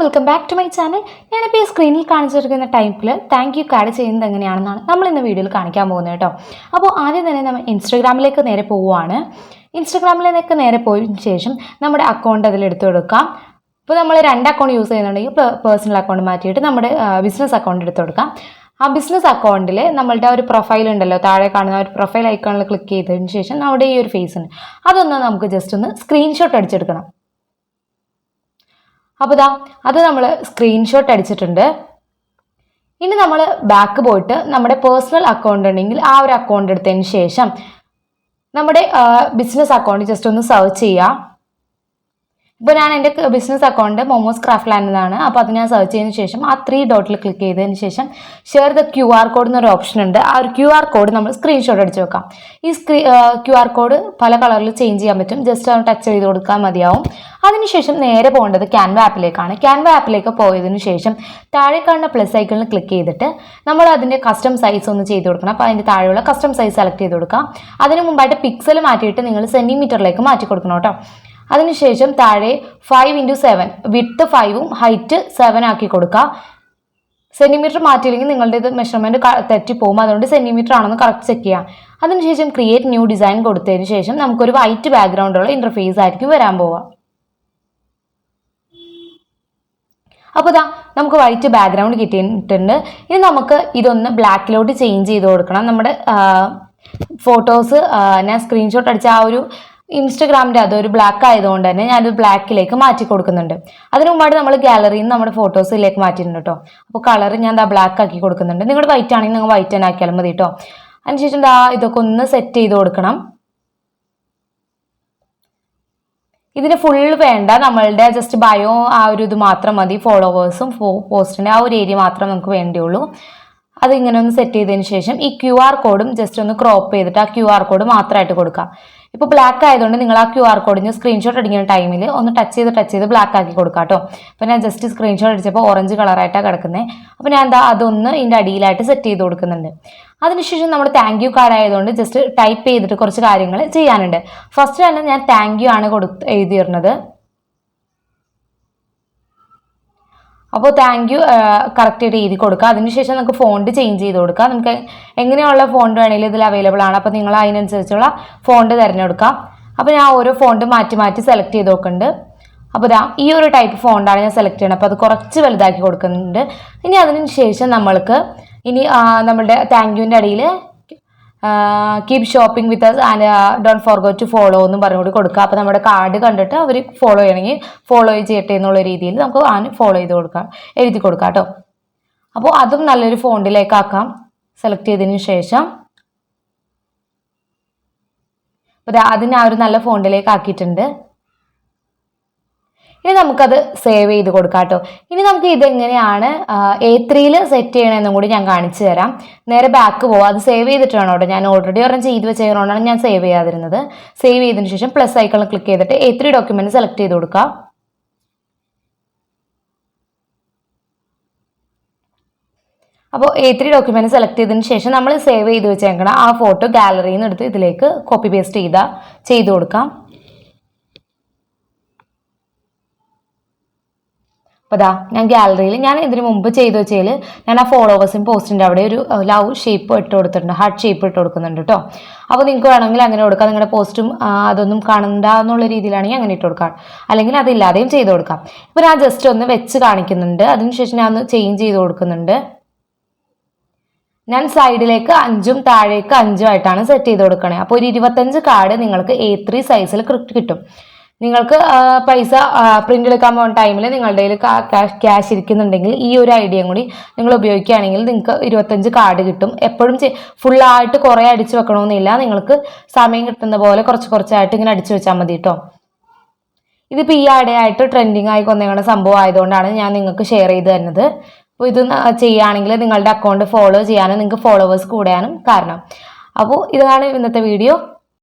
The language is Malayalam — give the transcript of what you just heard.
Welcome back to my channel ഞാനിപ്പോൾ ഈ സ്ക്രീനിൽ കാണിച്ചിരിക്കുന്ന ടൈപ്പിൽ താങ്ക് യു കാർഡ് ചെയ്യുന്നത് എങ്ങനെയാണെന്നാണ് നമ്മൾ ഇന്ന് വീഡിയോയിൽ കാണിക്കാൻ പോകുന്നത് കേട്ടോ. അപ്പോൾ ആദ്യം തന്നെ നമ്മൾ ഇൻസ്റ്റാഗ്രാമിലേക്ക് നേരെ പോവുകയാണ് ഇൻസ്റ്റാഗ്രാമിലേക്ക് നേരെ പോയതിന് ശേഷം നമ്മുടെ അക്കൗണ്ട് അതിൽ എടുത്തു കൊടുക്കാം. ഇപ്പോൾ നമ്മൾ രണ്ട് അക്കൗണ്ട് യൂസ് ചെയ്യുന്നുണ്ടെങ്കിൽ പേഴ്സണൽ അക്കൗണ്ട് മാറ്റിയിട്ട് നമ്മുടെ ബിസിനസ് അക്കൗണ്ട് എടുത്തു കൊടുക്കാം. ആ ബിസിനസ് അക്കൗണ്ടിൽ നമ്മളുടെ ഒരു പ്രൊഫൈൽ ഉണ്ടല്ലോ. താഴെ കാണുന്ന ഒരു പ്രൊഫൈൽ ഐക്കണിൽ ക്ലിക്ക് ചെയ്തതിന് ശേഷം നമ്മുടെ ഈ ഒരു ഫേസ് ഉണ്ട് അതൊന്ന് നമുക്ക് ജസ്റ്റ് ഒന്ന് സ്ക്രീൻഷോട്ട് അടിച്ചെടുക്കണം. അപ്പോൾ ഇതാ അത് നമ്മൾ സ്ക്രീൻഷോട്ട് അടിച്ചിട്ടുണ്ട്. ഇനി നമ്മൾ ബാക്ക് പോയിട്ട് നമ്മുടെ പേഴ്സണൽ അക്കൗണ്ട് ഉണ്ടെങ്കിൽ ആ ഒരു അക്കൗണ്ട് എടുത്തതിന് ശേഷം നമ്മുടെ ബിസിനസ് അക്കൗണ്ട് ജസ്റ്റ് ഒന്ന് സെർച്ച് ചെയ്യുക ഇപ്പോൾ ഞാൻ എന്റെ business account Momos Craft Land എന്നാണ് അപ്പോൾ അത് ഞാൻ സെർച്ച് ചെയ്തതിന് ശേഷം ആ ത്രീ ഡോട്ടിൽ ക്ലിക്ക് ചെയ്തതിന് ശേഷം share the Q R code എന്നൊരു ഓപ്ഷൻ ഉണ്ട്. ആ ഒരു ക്യു ആർ കോഡ് നമ്മൾ സ്ക്രീൻഷോട്ട് അടിച്ച് വെക്കാം. ഈ സ്ക്രീ ക്യു ആർ കോഡ് പല കളറിൽ ചേഞ്ച് ചെയ്യാൻ പറ്റും. ജസ്റ്റ് ഒന്ന് ടച്ച് ചെയ്ത് കൊടുക്കാൻ മതിയാവും. അതിനുശേഷം നേരെ പോകേണ്ടത് ക്യാൻവ ആപ്പിലേക്കാണ് ക്യാൻവ ആപ്പിലേക്ക് പോയതിനു ശേഷം താഴെ കാണുന്ന പ്ലസ് ഐക്കണിൽ ക്ലിക്ക് ചെയ്തിട്ട് നമ്മൾ അതിന്റെ കസ്റ്റം സൈസ് ഒന്ന് ചെയ്ത് കൊടുക്കണം. അപ്പോൾ അതിന്റെ താഴെയുള്ള കസ്റ്റം സൈസ് സെലക്ട് ചെയ്ത് കൊടുക്കാം. അതിന് മുമ്പായിട്ട് പിക്സൽ മാറ്റിയിട്ട് നിങ്ങൾ സെന്റിമീറ്ററിലേക്ക് മാറ്റി കൊടുക്കണം കേട്ടോ. അതിനുശേഷം താഴെ ഫൈവ് ഇന്റു സെവൻ വിത്ത് ഫൈവും ഹൈറ്റ് സെവൻ ആക്കി കൊടുക്കുക. സെന്റിമീറ്റർ മാറ്റിയില്ലെങ്കിൽ നിങ്ങളുടെ ഇത് മെഷർമെന്റ് തെറ്റിപ്പോകും അതുകൊണ്ട് സെന്റിമീറ്റർ ആണെന്ന് കറക്റ്റ് ചെക്ക് ചെയ്യാം. അതിനുശേഷം ക്രിയേറ്റ് ന്യൂ ഡിസൈൻ കൊടുത്തതിന് ശേഷം നമുക്കൊരു വൈറ്റ് ബാക്ക്ഗ്രൗണ്ടുള്ള ഇന്റർഫേസ് ആയിരിക്കും വരാൻ പോവുക. അപ്പോൾ ഇതാ നമുക്ക് വൈറ്റ് ബാക്ക്ഗ്രൗണ്ട് കിട്ടിയിട്ടുണ്ട്. ഇനി നമുക്ക് ഇതൊന്ന് ബ്ലാക്കിലോട്ട് ചേഞ്ച് ചെയ്ത് കൊടുക്കണം. നമ്മുടെ ഫോട്ടോസ് ഞാൻ സ്ക്രീൻഷോട്ട് അടിച്ച ആ ഒരു ഇൻസ്റ്റഗ്രാമിന്റെ അതൊരു ബ്ലാക്ക് ആയതുകൊണ്ട് തന്നെ ഞാനത് ബ്ലാക്കിലേക്ക് മാറ്റി കൊടുക്കുന്നുണ്ട്. അതിന് മുമ്പായിട്ട് നമ്മൾ ഗാലറിയിൽ നിന്ന് നമ്മുടെ ഫോട്ടോസിലേക്ക് മാറ്റിയിട്ടുണ്ട് കേട്ടോ അപ്പോൾ കളർ ഞാൻ എന്താ ബ്ലാക്ക് ആക്കി കൊടുക്കുന്നുണ്ട്. നിങ്ങളുടെ വൈറ്റ് ആണെങ്കിൽ നിങ്ങൾ വൈറ്റ് തന്നെ ആക്കിയാലും മതി കേട്ടോ അതിനുശേഷം എന്താ ഇതൊക്കെ ഒന്ന് സെറ്റ് ചെയ്ത് കൊടുക്കണം. ഇതിന് ഫുൾ വേണ്ട. നമ്മളുടെ ജസ്റ്റ് ബയോ ആ ഒരു ഇത് മാത്രം മതി. ഫോളോവേഴ്സും പോസ്റ്റിന്റെ ആ ഒരു ഏരിയ മാത്രം നമുക്ക് വേണ്ടിയുള്ളൂ. അത് ഇങ്ങനെ ഒന്ന് സെറ്റ് ചെയ്തതിന് ശേഷം ഈ ക്യു ആർ കോഡും ജസ്റ്റ് ഒന്ന് ക്രോപ്പ് ചെയ്തിട്ട് ആ ക്യു ആർ കോഡ് മാത്രമായിട്ട് കൊടുക്കാം ഇപ്പോൾ ബ്ലാക്ക് ആയതുകൊണ്ട് നിങ്ങൾ ആ ക്യു ആർ കോഡിന് സ്ക്രീൻഷോട്ട് അടിക്കുന്ന ടൈമിൽ ഒന്ന് ടച്ച് ചെയ്ത് ടച്ച് ചെയ്ത് ബ്ലാക്ക് ആക്കി കൊടുക്കാം കേട്ടോ അപ്പോൾ ഞാൻ ജസ്റ്റ് സ്ക്രീൻഷോട്ട് അടിച്ചപ്പോൾ ഓറഞ്ച് കളറായിട്ടാണ് കിടക്കുന്നത് അപ്പോൾ ഞാൻ എന്താ അതൊന്ന് ഇതിന്റെ അടിയിലായിട്ട് സെറ്റ് ചെയ്ത് കൊടുക്കുന്നുണ്ട്. അതിനുശേഷം നമ്മൾ താങ്ക് യു കാർഡ് ആയതുകൊണ്ട് ജസ്റ്റ് ടൈപ്പ് ചെയ്തിട്ട് കുറച്ച് കാര്യങ്ങൾ ചെയ്യാനുണ്ട്. ഫസ്റ്റ് തന്നെ ഞാൻ താങ്ക് യു ആണ് കൊടുത്ത് എഴുതിയിരുന്നത്. അപ്പോൾ താങ്ക് യു കറക്റ്റായിട്ട് എഴുതി കൊടുക്കുക അതിനുശേഷം നമുക്ക് ഫോണ്ട് ചേഞ്ച് ചെയ്ത് കൊടുക്കുക നമുക്ക് എങ്ങനെയുള്ള ഫോണ്ട് വേണമെങ്കിലും ഇതിൽ അവൈലബിൾ ആണ്. അപ്പോൾ നിങ്ങൾ അതിനനുസരിച്ചുള്ള ഫോണ്ട് തിരഞ്ഞെടുക്കുക അപ്പോൾ ഞാൻ ഓരോ ഫോണ്ട് മാറ്റി മാറ്റി സെലക്ട് ചെയ്ത് നോക്കുന്നുണ്ട്. അപ്പോൾ ഇതാ ഈ ഒരു ടൈപ്പ് ഫോണ്ടാണ് ഞാൻ സെലക്ട് ചെയ്യണം അപ്പോൾ അത് കുറച്ച് വലുതാക്കി കൊടുക്കുന്നുണ്ട്. ഇനി അതിന് ശേഷം നമ്മൾക്ക് ഇനി നമ്മളുടെ താങ്ക് യുവിന്റെ അടിയിൽ keep shopping with us and don't forget to follow എന്നും പറഞ്ഞുകൊണ്ട് കൊടുക്കുക. അപ്പോൾ നമ്മുടെ കാർഡ് കണ്ടിട്ട് അവർ ഫോളോ ചെയ്യണമെങ്കിൽ ഫോളോ ചെയ്യട്ടെ എന്നുള്ള രീതിയിൽ നമുക്ക് ആ ഫോളോ ചെയ്ത് കൊടുക്കാം. എഴുതി കൊടുക്കാം കേട്ടോ. അപ്പോൾ അതും നല്ലൊരു ഫോണ്ടിലേക്ക് ആക്കാം. സെലക്ട് ചെയ്തതിന് ശേഷം. അപ്പോൾ അതിനെ ആ ഒരു നല്ല ഫോണ്ടിലേക്ക് ആക്കിയിട്ടുണ്ട്. ഇനി നമുക്കത് സേവ് ചെയ്ത് കൊടുക്കാം കേട്ടോ. ഇനി നമുക്ക് ഇതെങ്ങനെയാണ് എ ത്രീയിൽ സെറ്റ് ചെയ്യണമെന്നും കൂടി ഞാൻ കാണിച്ചു തരാം. നേരെ ബാക്ക് പോവാം. അത് സേവ് ചെയ്തിട്ട് വേണം കേട്ടോ. ഞാൻ ഓൾറെഡി ഒരെണ്ണം ചെയ്ത് വെച്ചതുകൊണ്ടാണ് ഞാൻ സേവ് ചെയ്യാതിരുന്നത്. സേവ് ചെയ്തതിന് ശേഷം പ്ലസ് ഐക്കണിൽ ക്ലിക്ക് ചെയ്തിട്ട് എ ത്രീ ഡോക്യുമെന്റ് സെലക്ട് ചെയ്ത് കൊടുക്കാം. അപ്പോൾ എ ത്രീ ഡോക്യുമെന്റ് സെലക്ട് ചെയ്തതിന് ശേഷം നമ്മൾ സേവ് ചെയ്ത് വെച്ചേക്കണം ആ ഫോട്ടോ ഗാലറിയിൽ നിന്ന് എടുത്ത് ഇതിലേക്ക് കോപ്പി പേസ്റ്റ് ചെയ്താൽ ചെയ്ത് കൊടുക്കാം. അപ്പോൾ അതാ ഞാൻ ഗാലറിയിൽ ഞാൻ ഇതിനു മുമ്പ് ചെയ്തു വെച്ചാൽ ഞാൻ ആ ഫോളോവേഴ്സും പോസ്റ്റിന്റെ അവിടെ ഒരു ലവ് ഷേപ്പ് ഇട്ട് കൊടുത്തിട്ടുണ്ട് ഹാർട്ട് ഷേപ്പ് ഇട്ട് കൊടുക്കുന്നുണ്ട് കേട്ടോ അപ്പോൾ നിങ്ങൾക്ക് വേണമെങ്കിൽ അങ്ങനെ കൊടുക്കാം നിങ്ങളുടെ പോസ്റ്റും അതൊന്നും കാണണ്ട എന്നുള്ള രീതിയിലാണെങ്കിൽ അങ്ങനെ ഇട്ട് കൊടുക്കാം. അല്ലെങ്കിൽ അതില്ലാതെയും ചെയ്ത് കൊടുക്കാം. ഇപ്പോൾ ഞാൻ ജസ്റ്റ് ഒന്ന് വെച്ച് കാണിക്കുന്നുണ്ട് അതിനുശേഷം ഞാൻ ഒന്ന് ചേഞ്ച് ചെയ്ത് കൊടുക്കുന്നുണ്ട്. ഞാൻ സൈഡിലേക്ക് അഞ്ചും താഴേക്ക് അഞ്ചും ആയിട്ടാണ് സെറ്റ് ചെയ്ത് കൊടുക്കണേ. അപ്പോൾ ഒരു ഇരുപത്തഞ്ച് കാർഡ് നിങ്ങൾക്ക് എ ത്രീ സൈസിൽ കിട്ടും. നിങ്ങൾക്ക് പൈസ പ്രിന്റ് എടുക്കാൻ പോകുന്ന ടൈമിൽ നിങ്ങളുടെ കയ്യിൽ ക്യാഷ് ഇരിക്കുന്നുണ്ടെങ്കിൽ ഈ ഒരു ഐഡിയയും കൂടി നിങ്ങൾ ഉപയോഗിക്കുകയാണെങ്കിൽ നിങ്ങൾക്ക് ഇരുപത്തഞ്ച് കാർഡ് കിട്ടും. എപ്പോഴും ഫുള്ളായിട്ട് കുറേ അടിച്ച് വെക്കണമെന്നില്ല. നിങ്ങൾക്ക് സമയം കിട്ടുന്ന പോലെ കുറച്ച് കുറച്ചായിട്ട് ഇങ്ങനെ അടിച്ചു വെച്ചാൽ മതി കേട്ടോ ഇതിപ്പോൾ ഈ ആയിട്ട് ട്രെൻഡിങ് ആയി കൊന്നേണ്ട സംഭവം ആയതുകൊണ്ടാണ് ഞാൻ നിങ്ങൾക്ക് ഷെയർ ചെയ്ത് തരുന്നത്. അപ്പോൾ ഇത് ചെയ്യുകയാണെങ്കിൽ നിങ്ങളുടെ അക്കൗണ്ട് ഫോളോ ചെയ്യാനും നിങ്ങൾക്ക് ഫോളോവേഴ്സ് കൂടാനും കാരണം. അപ്പോൾ ഇതാണ് ഇന്നത്തെ വീഡിയോ